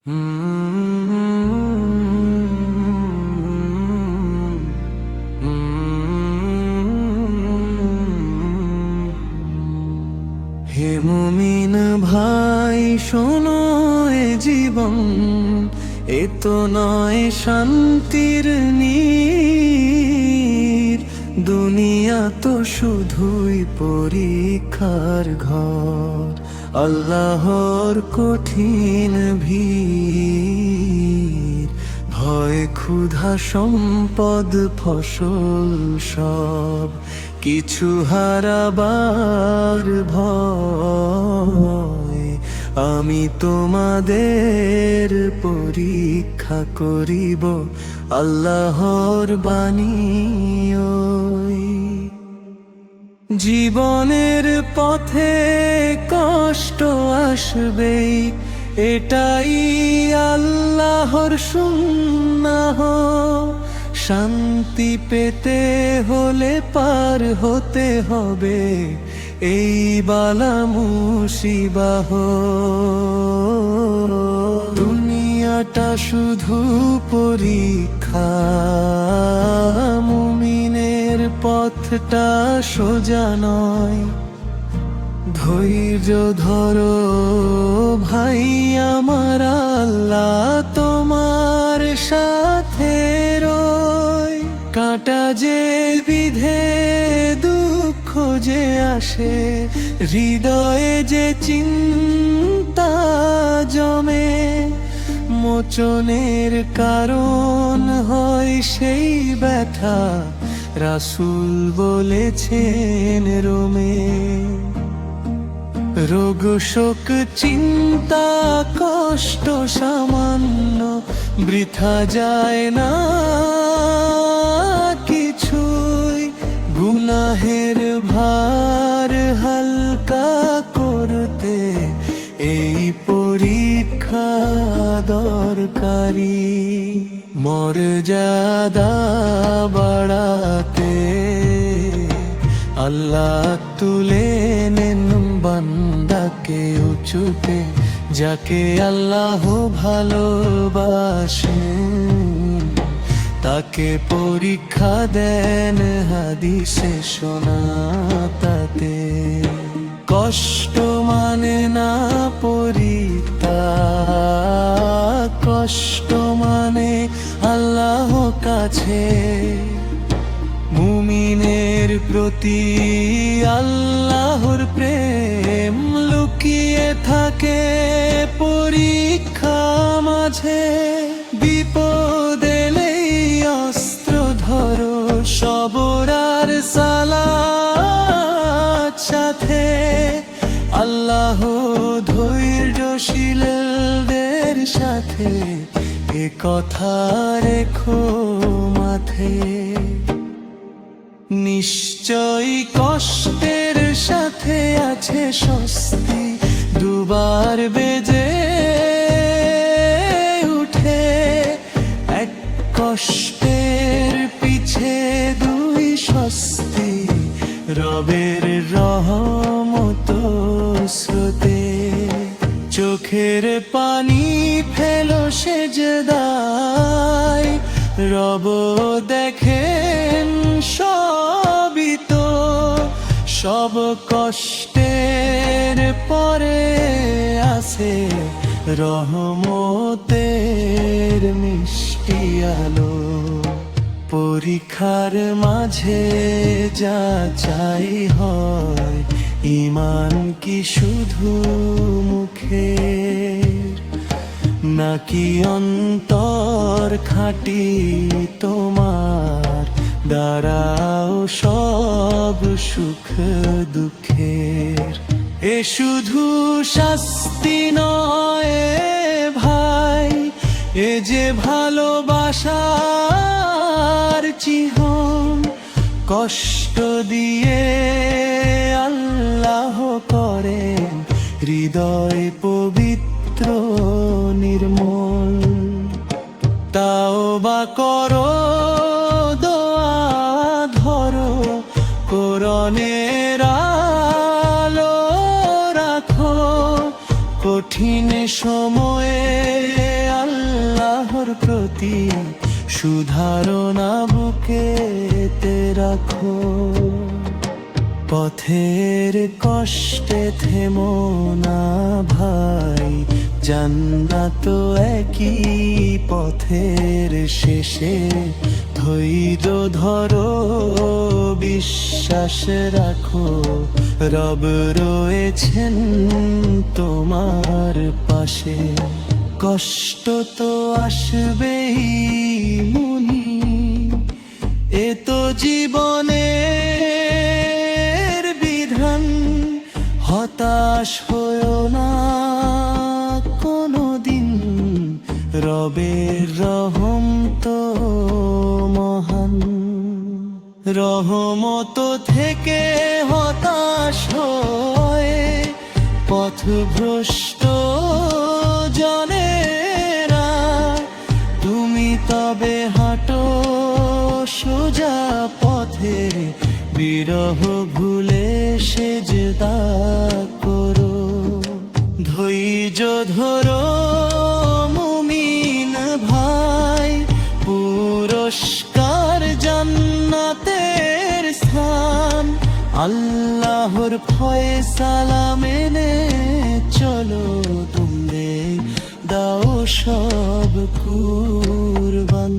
হে মুমিন ভাই শোনো এ জীবন এ নয় শান্তির নীর দুনিয়া তো শুধুই পরীক্ষার ঘর আল্লাহর কঠিন ভিড়, ভয়, ক্ষুধা, সম্পদ, ফসল সব কিছু হারাবার ভয় আমি তোমাদের পরীক্ষা করিব, আল্লাহর বাণী। জীবনের পথে কষ্ট আসবেই, এটাই আল্লাহর সুন্নাহ। শান্তি পেতে হলে পার হতে হবে, এই বালা মুসিবাহ। দুনিয়াটা শুধু পরীক্ষা। মুমিনের পথটা সোজা নয়। ধৈর্য ধরো ভাই আমার আল্লাহ, তোমার সাথে কাটা যে বিধে, দুঃখ যে আসে, হৃদয়ে যে চিন্তা জমে। মোচনের কারণ হয় সেই ব্যথা। রাসুল বলেছেন রোমে। রোগ, শোক, চিন্তা, কষ্ট সামান্য, বৃথা যায় না কিছুই। গুনাহের ভার হালকা করতে এই দরকারি। মর্যাদা বাড়াতে আল্লাহ তুলে নেন বান্দাকে উঁচুতে, যাকে আল্লাহ ভালোবাসেন তাকে পরীক্ষা দেন হাদিসে, শোনা তাতে। কষ্ট মানে না পরিতা কষ্ট মানে আল্লাহ কাছে। মুমিনের প্রতি আল্লাহর প্রেম লুকিয়ে থাকে পরীক্ষা মাঝে। কথা রেখো মাথে নিশ্চয় কষ্টের সাথে আছে স্বস্তি। দুবার বেজে চোখের পানি ফেলো সেজদায় রব দেখেন সবই তো। সব কষ্টের পরে আছে রহমতের মিষ্টি আলো। পরীক্ষার মাঝে যা চাই হয় ইমান কি শুধু মুখে নাকি অন্তর খাটি তোমার? দাঁড়াও সব সুখ দুঃখের। এ শুধু শাস্তি নয় ভাই, এ যে ভালোবাসার চিহ্ন। কষ্ট দিয়ে আল্লাহ করেন হৃদয় পবিত্র নির্মল। তাও বা করো ধরো কঠিন সময়ে ভক্তি সুধারণা বুকেতে রাখো। পথের কষ্টে থেমো না ভাই, জান্নাত একই পথের শেষে। ধৈর্য ধরো, বিশ্বাস রাখো, রব রয়েছেন তোমার পাশে। কষ্ট তো আসবেই রবের রহম তো মহান। রহমত থেকে হতাশ হয়ে, পথভ্রষ্ট জনেরা। তুমি তবে হাঁটো সোজা পথে, বিরহ ভুলে সেজদা করো। ধৈর্য ধরো আল্লাহর ফয়সালা মেনে চলো তুমি দাও সব কুরবান।